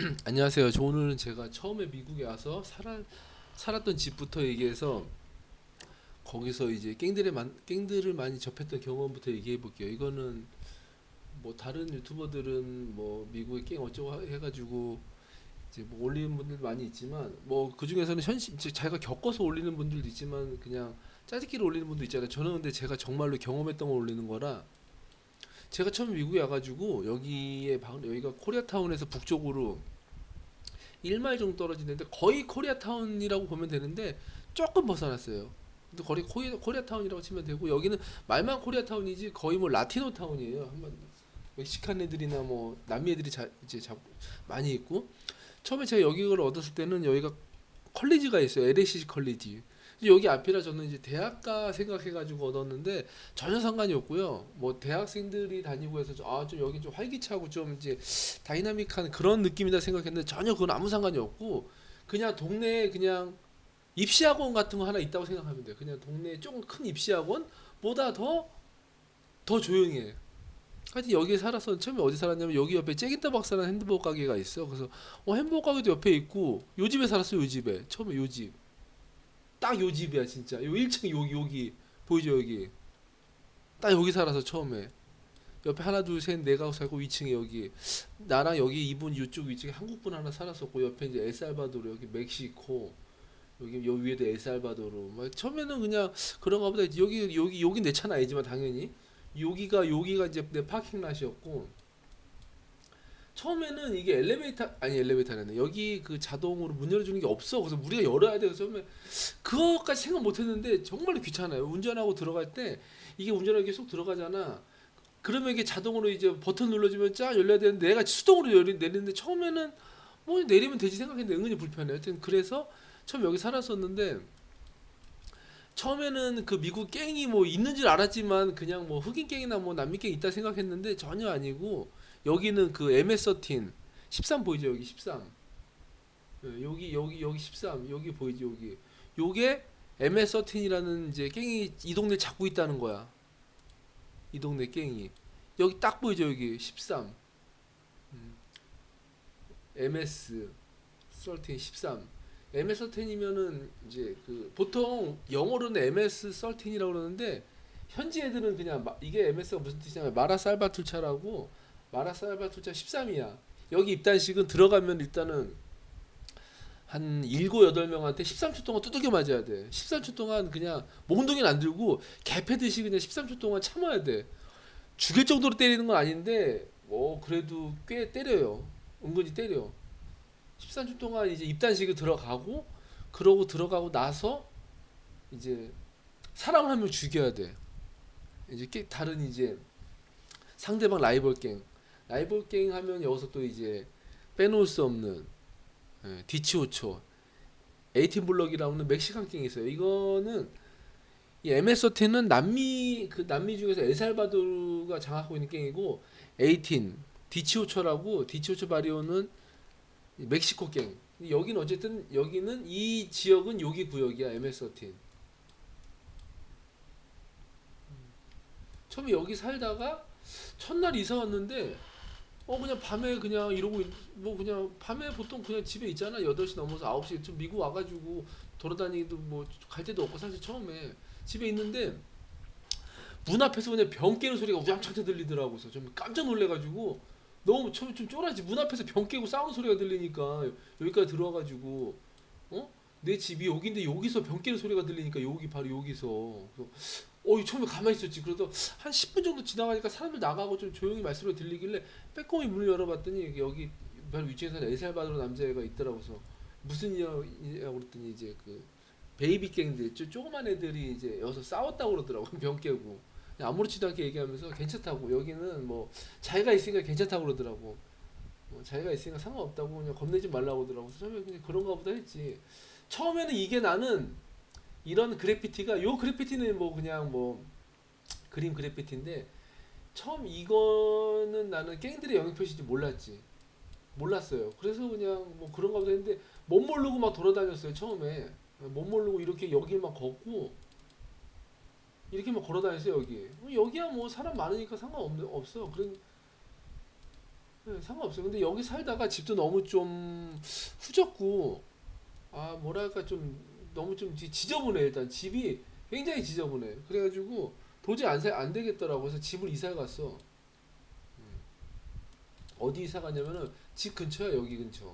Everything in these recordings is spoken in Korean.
안녕하세요. 저 오늘은 제가 처음에 미국에 와서 살아, 살았던 집부터 얘기해서 거기서 이제 깽들의 만, 깽들을 많이 접했던 경험부터 얘기해 볼게요. 이거는 뭐 다른 유튜버들은 뭐 미국의 깽 어쩌고 하- 해가지고 이제 뭐 올리는 분들 많이 있지만 뭐 그 중에서는 현실 이제 자기가 겪어서 올리는 분들도 있지만 그냥 짜집기로 올리는 분도 있잖아요. 저는 근데 제가 정말로 경험했던 걸 올리는 거라 제가 처음 미국에 와가지고 여기에 방- 여기가 코리아타운에서 북쪽으로 1마일 정도 떨어지는데 거의 코리아타운이라고 보면 되는데 조금 벗어났어요. 근데 거리 코리아, 코리아타운이라고 치면 되고 여기는 말만 코리아타운이지 거의 뭐 라티노 타운이에요. 한번 멕시칸 애들이나 뭐 남미 애들이 자, 이제 자, 많이 있고 처음에 제가 여기를 얻었을 때는 여기가 컬리지가 있어요. LACC 컬리지. 여기 앞이라 저는 이제 대학가 생각해가지고 얻었는데 전혀 상관이 없고요. 뭐 대학생들이 다니고 해서 아좀 여기 좀 활기차고 좀 이제 다이나믹한 그런 느낌이다 생각했는데 전혀 그건 아무 상관이 없고 그냥 동네에 그냥 입시학원 같은 거 하나 있다고 생각하면 돼요. 그냥 동네에 조금 큰 입시학원 보다 더 더 조용해. 하여튼 여기에 살아서 처음에 어디 살았냐면 여기 옆에 잭인더 박사라는 핸드버거 가게가 있어. 그래서 어 햄버거 가게도 옆에 있고 요 집에 살았어요. 요 집에 처음에 요 집. 딱 요 집이야 진짜. 요 1층 여기 여기. 보이죠 여기. 딱 여기 살아서 처음에. 옆에 하나 둘셋 내가 살고 2층에 여기. 나랑 여기 이분 이쪽 위쪽에 한국분 하나 살았었고 옆에 이제 엘살바도르 여기 멕시코 여기 요 위에도 엘살바도르. 막 처음에는 그냥 그런가 보다 여기 여기 여기 내 차는 아니지만 당연히. 여기가 여기가 이제 내 파킹 랏이었고 처음에는 이게 엘리베이터 아니 엘리베이터는 여기 그 자동으로 문 열어주는 게 없어. 그래서 우리가 열어야 돼요. 처음에 그거까지 생각 못했는데 정말 귀찮아요. 운전하고 들어갈 때 이게 운전하기 계속 들어가잖아. 그러면 이게 자동으로 이제 버튼 눌러주면 쫙 열려야 되는데 내가 수동으로 열리, 내리는데 처음에는 뭐 내리면 되지 생각했는데 은근히 불편해. 하여튼 그래서 처음 여기 살았었는데 처음에는 그 미국 갱이 뭐 있는 줄 알았지만 그냥 뭐 흑인 갱이나 뭐 남미 갱 있다 생각했는데 전혀 아니고 여기는 그 MS13 13 보이죠 여기 13 예, 여기 여기 여기 13 여기 보이죠 여기? 요게 MS13이라는 이제 갱이 이 동네 잡고 있다는 거야. 이 동네 갱이. 여기 딱 보이죠 여기? 13 음. MS 13 13 MS 13이면은 이제 그 보통 영어로는 MS 13이라고 그러는데 현지 애들은 그냥 마- 이게 MS가 무슨 뜻이냐면 마라살바툴차라고 마라살바툴차 13이야 여기 입단식은 들어가면 일단은 한 7, 8명한테 13초 동안 두들겨 맞아야 돼. 13초 동안 그냥 몽둥이는 안 들고 개패듯이 그냥 13초 동안 참아야 돼. 죽일 정도로 때리는 건 아닌데 뭐 그래도 꽤 때려요. 은근히 때려. 13초 동안 이제 입단식을 들어가고 그러고 들어가고 나서 이제 한명 죽여야 돼. 이제 깨- 다른 이제 상대방 라이벌 갱 라이벌 갱 하면 여기서 또 이제 빼놓을 수 없는 예, 디치오초 에이틴 블럭이라고 하는 멕시칸 갱이 있어요. 이거는 이 MS13은 남미 그 남미 중에서 엘살바도르가 장악하고 있는 갱이고 에이틴 디치오초라고 디치오초 바리오는 멕시코 갱. 여기는 어쨌든 여기는 이 지역은 여기 구역이야 MS13. 처음에 여기 살다가 첫날 이사 왔는데 어 그냥 밤에 그냥 이러고 있- 뭐 그냥 밤에 보통 그냥 집에 있잖아 8시 넘어서 9시 좀 미국 와가지고 돌아다니기도 뭐 갈 데도 없고 사실 처음에 집에 있는데 문 앞에서 그냥 병 깨는 소리가 우양창창 들리더라고. 그래서 좀 깜짝 놀래가지고 너무 처음에 좀 쫄아지. 문 앞에서 병 깨고 싸우는 소리가 들리니까 여기까지 들어와가지고 어? 내 집이 여기인데 여기서 병 깨는 소리가 들리니까 여기 바로 여기서 그래서 어 처음에 가만히 있었지. 그래도 한 10분 정도 지나가니까 사람들 나가고 좀 조용히 말소리가 들리길래 빼꼼히 문을 열어봤더니 여기 바로 위치에서 엘살바도르 남자애가 있더라고 그래서 무슨 일이냐고 그랬더니 이제 그 베이비 갱들 쪼, 조그만 애들이 이제 여기서 싸웠다고 그러더라고 병 깨고. 아무렇지도 않게 얘기하면서 괜찮다고. 여기는 뭐 자기가 있으니까 괜찮다고 그러더라고. 뭐 자기가 있으니까 상관없다고 그냥 겁내지 말라고 그러더라고. 그래서 처음에 그냥 그런가 보다 했지. 처음에는 이게 나는 이런 그래피티가 요 그래피티는 뭐 그냥 뭐 그림 그래피티인데 처음 이거는 나는 갱들의 영역 표시인지 몰랐지. 몰랐어요. 그래서 그냥 뭐 그런가 보다 했는데 못 모르고 막 돌아다녔어요 처음에. 못 모르고 이렇게 여기만 걷고 이렇게만 걸어다녔어요 여기. 어, 여기야 뭐 사람 많으니까 상관없네 없어. 그런 네, 상관없어요. 근데 여기 살다가 집도 너무 좀 후졌고 아 뭐랄까 좀 너무 좀 지- 지저분해 일단 집이 굉장히 지저분해. 그래가지고 도저히 안, 사, 안 되겠더라고. 그래서 집을 이사 갔어. 음. 어디 이사 갔냐면은 집 근처야 여기 근처.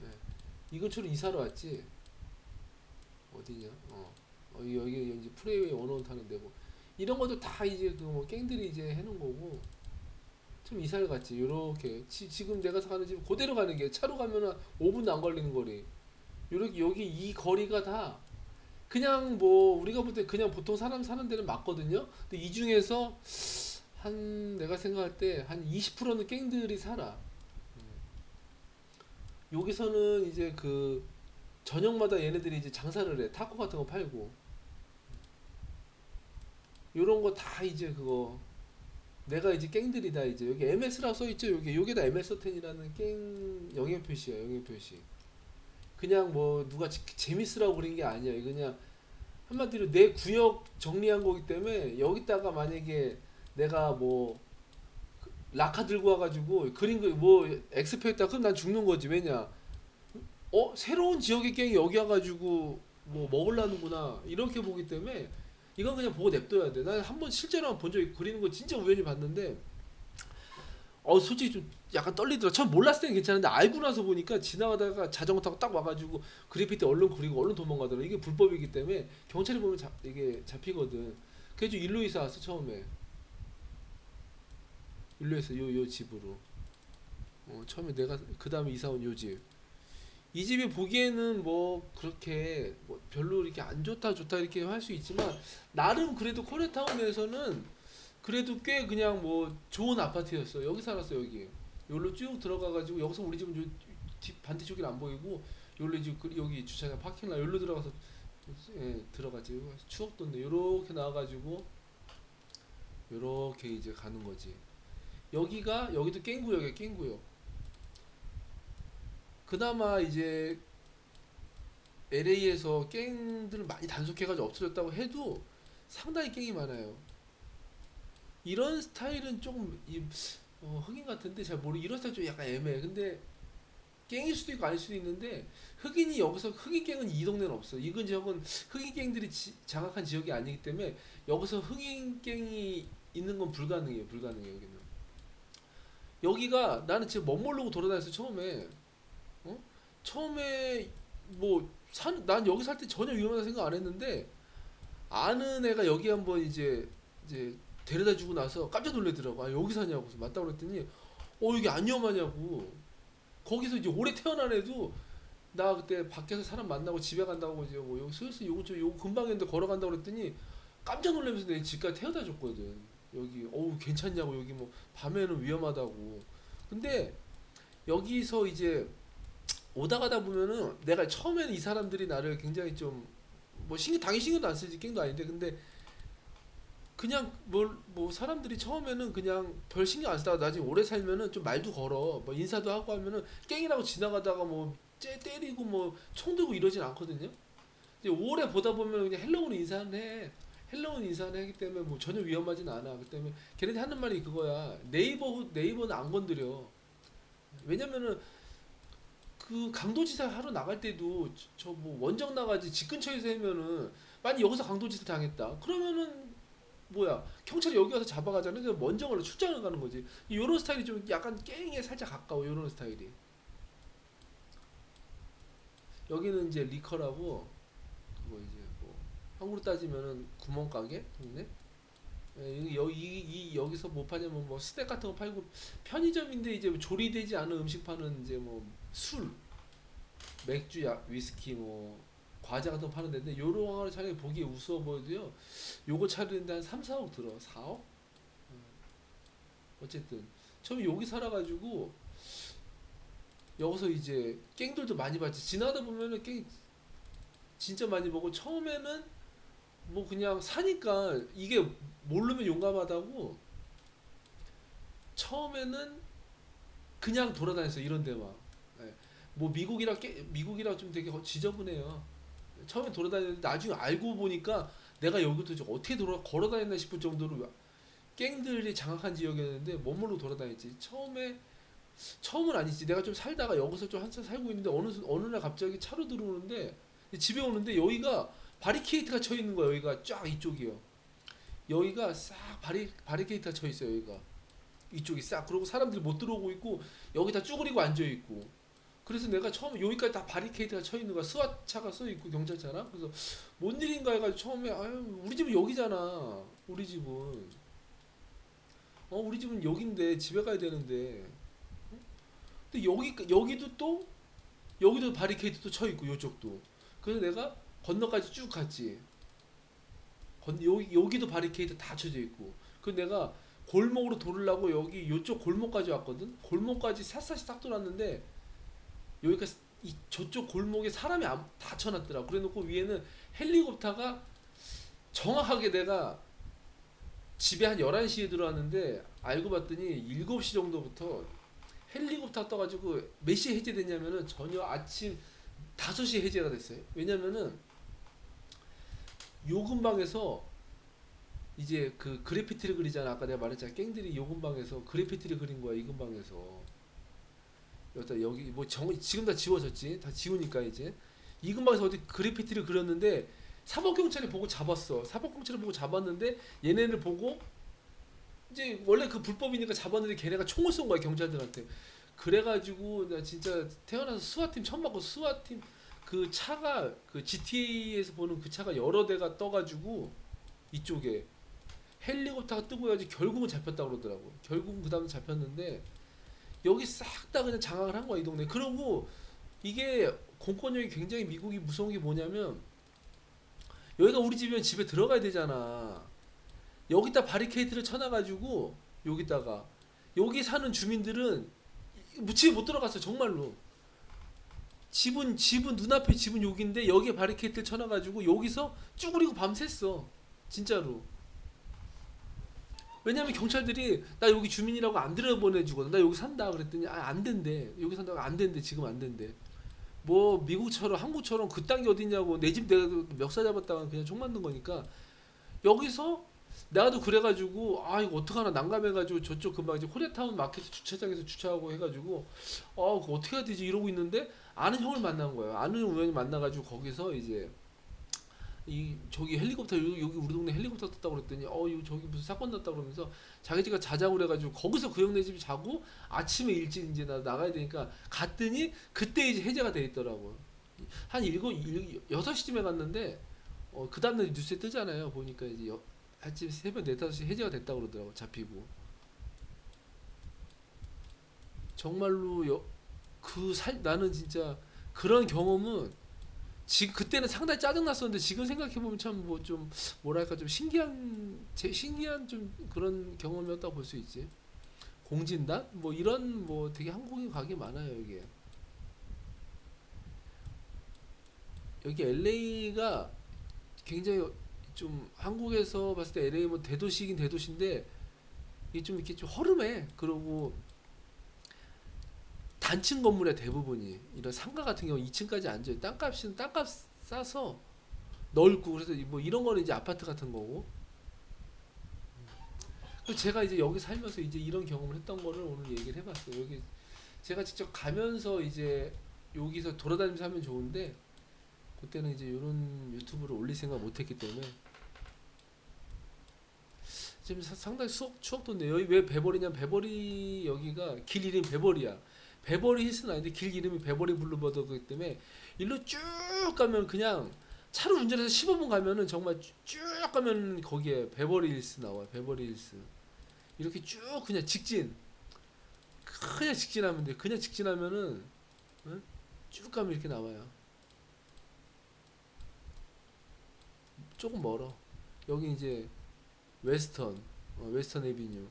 네. 이 근처로 이사를 왔지. 어디냐? 어, 어 여기 이제 프레이웨이 원원 타는데 뭐 이런 것도 다 이제 그 뭐 갱들이 이제 해놓은 거고. 좀 이사를 갔지. 요렇게 지, 지금 내가 사는 집 그대로 가는 게 차로 가면은 5분도 안 걸리는 거리. 요렇게 여기 이 거리가 다 그냥 뭐 우리가 볼 때 그냥 보통 사람 사는 데는 맞거든요. 근데 이 중에서 한 내가 생각할 때 한 20%는 갱들이 살아. 음. 여기서는 이제 그 저녁마다 얘네들이 이제 장사를 해. 타코 같은 거 팔고. 요런 거 다 이제 그거 내가 이제 갱들이다 이제 여기 MS라 써 있죠. 여기 여기다 MS10이라는 갱 영역 표시야. 영역 표시. 그냥 뭐 누가 지- 재밌으라고 그린 게 아니야. 그냥 한마디로 내 구역 정리한 거기 때문에 여기다가 만약에 내가 뭐 라카 들고 와가지고 그린 거뭐 엑스페했다 그럼 난 죽는 거지 왜냐 어 새로운 지역의 갱이 여기 와가지고 뭐 먹으려는구나 이렇게 보기 때문에 이건 그냥 보고 냅둬야 돼. 난 한 번 실제로 한 번 본 적이 그리는 거 진짜 우연히 봤는데 어 솔직히 좀 약간 떨리더라. 처음 몰랐을 때는 괜찮은데 알고 나서 보니까 지나가다가 자전거 타고 딱 와가지고 그래피티 얼른 그리고 얼른 도망가더라. 이게 불법이기 때문에 경찰이 보면 잡 이게 잡히거든. 그래서 일로 이사 왔어 처음에. 일로에서 요요 집으로. 어 처음에 내가 그 다음에 이사 온 요 집. 이 집이 보기에는 뭐 그렇게 뭐 별로 이렇게 안 좋다 좋다 이렇게 할 수 있지만 나름 그래도 코리아타운 에서는 그래도 꽤 그냥 뭐 좋은 아파트였어. 여기 살았어 여기. 여기로 쭉 들어가가지고 여기서 우리 집은 요 뒷 반대쪽이 안 보이고 여기로 이제 그- 여기 주차장 파킹라 여기로 들어가서 예, 들어가지. 추억 돋네. 요렇게 나와가지고 요렇게 이제 가는 거지. 여기가 여기도 깽구역이야 깽구역. 그나마 이제 LA에서 깽들을 많이 단속해가지고 없어졌다고 해도 상당히 깽이 많아요. 이런 스타일은 조금 이, 어, 흑인 같은데 잘 모르. 이런 스타일 좀 약간 애매해. 근데 깽일 수도 있고 아닐 수도 있는데 흑인이 여기서 흑인 갱은 이 동네는 없어. 이 근지역은 흑인 갱들이 지- 장악한 지역이 아니기 때문에 여기서 흑인 갱이 있는 건 불가능해요. 불가능해 요 여기는. 여기가 나는 지금 멋모르고 돌아다녔어 처음에. 어? 처음에 뭐산난 여기 살 때 전혀 위험하다 생각 안 했는데 아는 애가 여기 한번 이제 이제 데려다 주고 나서 깜짝 놀래더라고. 아 여기 사냐고 그래서 맞다고 그랬더니 어 이게 안 위험하냐고. 거기서 이제 오래 태어난 애도 나 그때 밖에서 사람 만나고 집에 간다고 이제 뭐 여기 슬슬 요거 저 요거 금방인데 걸어간다고 그랬더니 깜짝 놀라면서 내 집까지 태워다 줬거든. 여기 어우 괜찮냐고 여기 뭐 밤에는 위험하다고. 근데 여기서 이제 오다 가다 보면은 내가 처음에는 이 사람들이 나를 굉장히 좀 뭐 신경 당연히 신경도 안 쓰지 깽도 아닌데 근데 그냥 뭘 뭐 사람들이 처음에는 그냥 별 신경 안 쓰다가 나중에 오래 살면은 좀 말도 걸어 뭐 인사도 하고 하면은 깽이라고 지나가다가 뭐 째 때리고 뭐 총 들고 이러진 않거든요. 이제 오래 보다 보면 그냥 헬로우는 인사는 해. 헬로우는 인사는 하기 때문에 뭐 전혀 위험하진 않아. 그 때문에 걔네들 하는 말이 그거야. 네이버 네이버는 안 건드려. 왜냐면은 그 강도지사 하러 나갈 때도 저 뭐 원정 나가지 집 근처에서 하면은 만약 여기서 강도지사 당했다 그러면은 뭐야 경찰이 여기 와서 잡아가잖아 그래서 원정으로 출장을 가는 거지. 요런 스타일이 좀 약간 깽에 살짝 가까워 요런 스타일이. 여기는 이제 리커라고 그거 이제 뭐 한국으로 따지면은 구멍가게? 동네? 예, 여기 여기 이 여기서 뭐 파냐면 뭐 스낵 같은 거 팔고 편의점인데 이제 조리되지 않은 음식 파는 이제 뭐 술, 맥주, 야, 위스키 뭐 과자 같은 거 파는 데인데 요런 차라리 보기에 우스워 보여도요. 요거 차리는데 한 3, 4억 들어. 4억? 어쨌든 처음에 여기 살아가지고 여기서 이제 깽들도 많이 봤지. 지나다 보면은 깽 진짜 많이 보고 처음에는 뭐 그냥 사니까 이게 모르면 용감하다고 처음에는 그냥 돌아다녔어 이런 데만 예. 뭐 미국이라 깨, 미국이라 좀 되게 지저분해요 처음에 돌아다녔는데 나중에 알고 보니까 내가 여기 도대체 어떻게 돌아 걸어다녔나 싶을 정도로 깽들이 장악한 지역이었는데 멋모르고 돌아다녔지 처음에 처음은 아니지. 내가 좀 살다가 여기서 좀 한참 살고 있는데 어느 순- 어느 날 갑자기 차로 들어오는데 집에 오는데 여기가 바리케이트가 쳐 있는 거야. 여기가 쫙 이쪽이요. 여기가 싹 바리 바리케이트가 쳐 있어요. 여기가 이쪽이 싹 그리고 사람들이 못 들어오고 있고 여기 다 쭈그리고 앉아 있고. 그래서 내가 처음 여기까지 다 바리케이트가 쳐 있는 거야. 스와차가 써 있고 경찰차랑. 그래서 뭔 일인가 해가지고 처음에 아유 우리 집은 여기잖아. 우리 집은 어 우리 집은 여긴데 집에 가야 되는데. 어? 근데 여기 여기도 또 여기도 바리케이트도 쳐 있고 요쪽도. 그래서 내가 건너까지 쭉 갔지. 건 여기 여기도 바리케이트 다 쳐져 있고. 그 내가 골목으로 돌으려고 여기 요쪽 골목까지 왔거든. 골목까지 샅샅이 딱 돌았는데 여기가 이 저쪽 골목에 사람이 안- 다 쳐놨더라. 그래놓고 위에는 헬리콥터가 정확하게 내가 집에 한 11시에 들어왔는데 알고 봤더니 7시 정도부터 헬리콥터 떠가지고 몇 시에 해제됐냐면은 저녁 아침 5시에 해제가 됐어요. 왜냐면은 요 근방에서 이제 그 그래피티를 그리잖아. 아까 내가 말했잖아. 깽들이 요 근방에서 그래피티를 그린 거야. 이 근방에서. 여기다 여기 뭐 정, 지금 다 지워졌지. 다 지우니까 이제 이 근방에서 어디 그래피티를 그렸는데 사법 경찰이 보고 잡았어. 사법 경찰이 보고 잡았는데 얘네를 보고 이제 원래 그 불법이니까 잡았는데 걔네가 총을 쏜 거야 경찰들한테. 그래가지고 나 진짜 태어나서 수화팀 처음 봤고 수화팀 그 차가 그 GTA에서 보는 그 차가 여러 대가 떠가지고 이쪽에 헬리콥터가 뜨고 해야지 결국은 잡혔다 그러더라고. 결국은 그 다음 잡혔는데 여기 싹 다 그냥 장악을 한 거야 이 동네. 그러고 이게 공권력이 굉장히 미국이 무서운 게 뭐냐면 여기가 우리 집이면 집에 들어가야 되잖아. 여기다 바리케이트를 쳐놔가지고 여기다가 여기 사는 주민들은 이- 집에 못 들어갔어 정말로. 집은 집은 눈앞에 집은 여기인데 여기에 바리케이트를 쳐놔가지고 여기서 쭈그리고 밤샜어 진짜로. 왜냐면 경찰들이 나 여기 주민이라고 안 들여보내주거든. 나 여기 산다 그랬더니 아, 안 된대. 여기 산다고 안 된대. 지금 안 된대. 뭐 미국처럼 한국처럼 그 땅이 어디냐고 내 집 내가 멱살 잡았다가 그냥 총 맞는 거니까 여기서 나도 그래가지고 아 이거 어떡하나 난감해가지고 저쪽 금방 이제 코리아타운 마켓 주차장에서 주차하고 해가지고 어 그거 어떻게 해야 되지 이러고 있는데 아는 형을 만난 거예요 아는 우연히 만나가지고 거기서 이제 이 저기 헬리콥터 여기, 우리 동네 헬리콥터 떴다고 그랬더니 어 이거 저기 무슨 사건 났다 그러면서 자기 집가 자자고 그래가지고 거기서 그 형네 집에 자고 아침에 일찍 이제 나 나가야 되니까 갔더니 그때 이제 해제가 돼 있더라고 한 일곱 일 여섯 시쯤에 갔는데 어 그 다음날 뉴스에 뜨잖아요. 보니까 이제 여, 아침 새벽 네 다섯 시 해제가 됐다 고 그러더라고 잡히고. 정말로 그살 나는 진짜 그런 경험은 지금 그때는 상당히 짜증 났었는데 지금 생각해 보면 참 뭐 좀 뭐랄까 좀 신기한 제 신기한 좀 그런 경험이었다고 볼 수 있지. 공진단? 뭐 이런 뭐 되게 한국인 가게 많아요 이게. 여기 LA가 굉장히 좀 한국에서 봤을 때 LA 뭐 대도시긴 대도시인데 이게 좀 이렇게 좀 허름해. 그러고 단층 건물의 대부분이 이런 상가 같은 경우 2층까지 앉아요. 땅값은 땅값 싸서 넓고 그래서 뭐 이런 거는 이제 아파트 같은 거고. 그 제가 이제 여기 살면서 이제 이런 경험을 했던 거를 오늘 얘기를 해봤어요. 여기 제가 직접 가면서 이제 여기서 돌아다니면서 하면 좋은데 그때는 이제 이런 유튜브를 올릴 생각 못했기 때문에 지금 사- 상당히 수억, 추억 돋네. 여기 왜 베버리냐면 베버리 여기가 길 이름이 베버리야. 베버리 힐스는 아닌데 길 이름이 베버리 블루버드기 때문에 일로 쭉 가면 그냥 차로 운전해서 15분 가면은 정말 쭉, 쭉 가면 거기에 베버리 힐스 나와. 베버리 힐스. 이렇게 쭉 그냥 직진. 그냥 직진하면 돼. 그냥 직진하면은 응? 쭉 가면 이렇게 나와요. 조금 멀어. 여기 이제 웨스턴, 어, 웨스턴 에비뉴.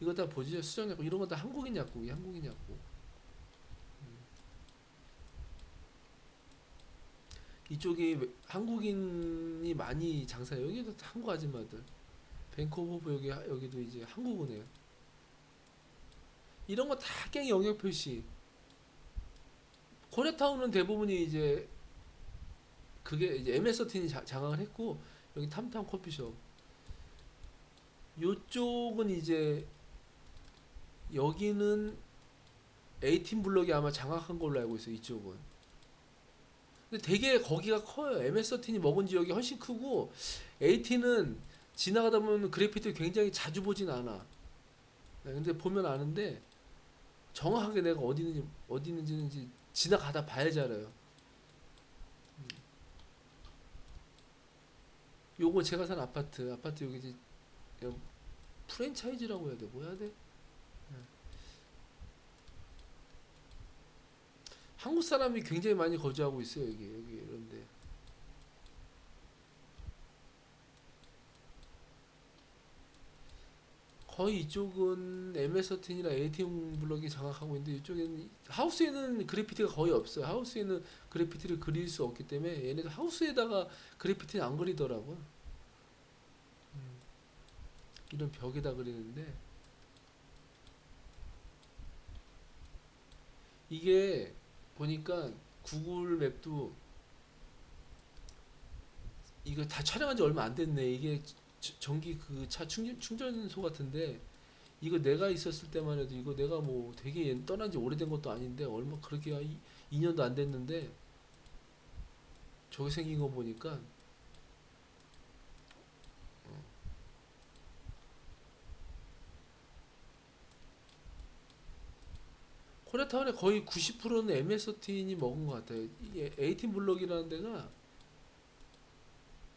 이거 다 보지요. 수정 약국 이런 거 다 한국인 약국이 한국인 약국. 이쪽이 웨- 한국인이 많이 장사해요. 여기도 다 한국 아줌마들. 벤코버 여기 여기도 이제 한국은해요. 이런 거 다 깽이 영역 표시. 코리아타운은 대부분이 이제 그게 이제 MS13이 장악을 했고 여기 탐탐 커피숍. 요쪽은 이제 여기는 A팀 블럭이 아마 장악한 걸로 알고 있어요. 이쪽은. 근데 되게 거기가 커요. MS13이 먹은 지역이 훨씬 크고 AT는 지나가다 보면 그래피티를 굉장히 자주 보진 않아. 네, 근데 보면 아는데 정확하게 내가 어디 있는지 어디 있는지는 지나가다 봐야지 알아요. 음. 요거 제가 산 아파트 아파트 여기 이제 프랜차이즈라고 해야 돼 뭐 해야 돼? 한국 사람이 굉장히 많이 거주하고 있어요 여기 여기 이런데. 거의 이쪽은 MS13이나 ATM 블럭이 장악하고 있는데 이쪽에는 하우스에는 그래피티가 거의 없어요. 하우스에는 그래피티를 그릴 수 없기 때문에 얘네들 하우스에다가 그래피티는 안 그리더라고 음. 이런 벽에다 그리는데. 이게 보니까 구글 맵도 이거 다 촬영한 지 얼마 안 됐네. 이게 저- 전기 그 차 충전 충전소 같은데 이거 내가 있었을 때만 해도 이거 내가 뭐 되게 옛- 떠난 지 오래된 것도 아닌데 얼마 그렇게 한 2년도 안 됐는데 저기 생긴 거 보니까 어. 코리아타운의 거의 90%는 MS13이 먹은 것 같아요. 이게 18 블럭이라는 데가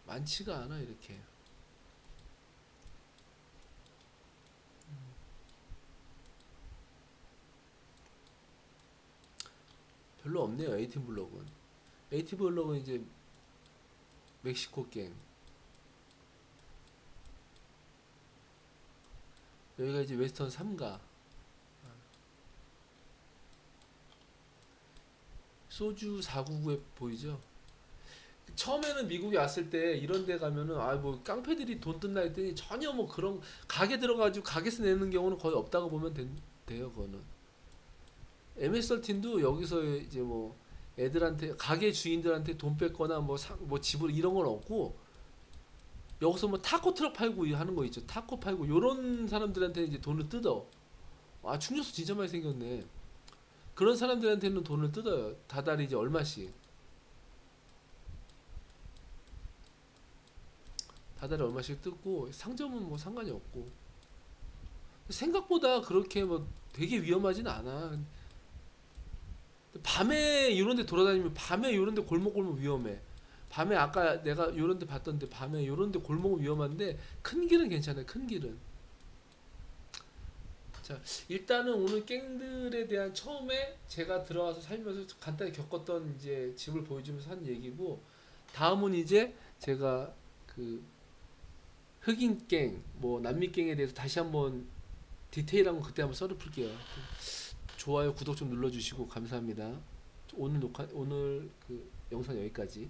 많지가 않아 이렇게. 별로 없네요. 18 블럭은. 18 블럭은 이제 멕시코 갱. 여기가 이제 웨스턴 3가. 소주 499에 보이죠? 처음에는 미국에 왔을 때 이런 데 가면은 아 뭐 깡패들이 돈 뜬다 했더니 전혀 뭐 그런 가게 들어가지고 가게에서 내는 경우는 거의 없다고 보면 된, 돼요 그거는. MS13도 여기서 이제 뭐 애들한테 가게 주인들한테 돈 뺏거나 뭐, 사, 뭐 집을 이런 건 없고 여기서 뭐 타코 트럭 팔고 하는 거 있죠. 타코 팔고 요런 사람들한테 이제 돈을 뜯어. 아 충전소 진짜 많이 생겼네 그런 사람들한테는 돈을 뜯어요 다달이 이제 얼마씩? 다달이 얼마씩 뜯고 상점은 뭐 상관이 없고. 생각보다 그렇게 뭐 되게 위험하진 않아. 밤에 이런 데 돌아다니면 밤에 이런 데 골목골목 위험해. 밤에 아까 내가 이런 데 봤던데 밤에 이런 데 골목은 위험한데 큰 길은 괜찮아요 큰 길은 자 일단은 오늘 갱들에 대한 처음에 제가 들어와서 살면서 간단히 겪었던 이제 집을 보여주면서 한 얘기고 다음은 이제 제가 그 흑인 갱, 뭐 남미 갱에 대해서 다시 한번 디테일한 거 그때 한번 썰을 풀게요. 좋아요, 구독 좀 눌러주시고 감사합니다. 오늘 녹화 오늘 그 영상 여기까지.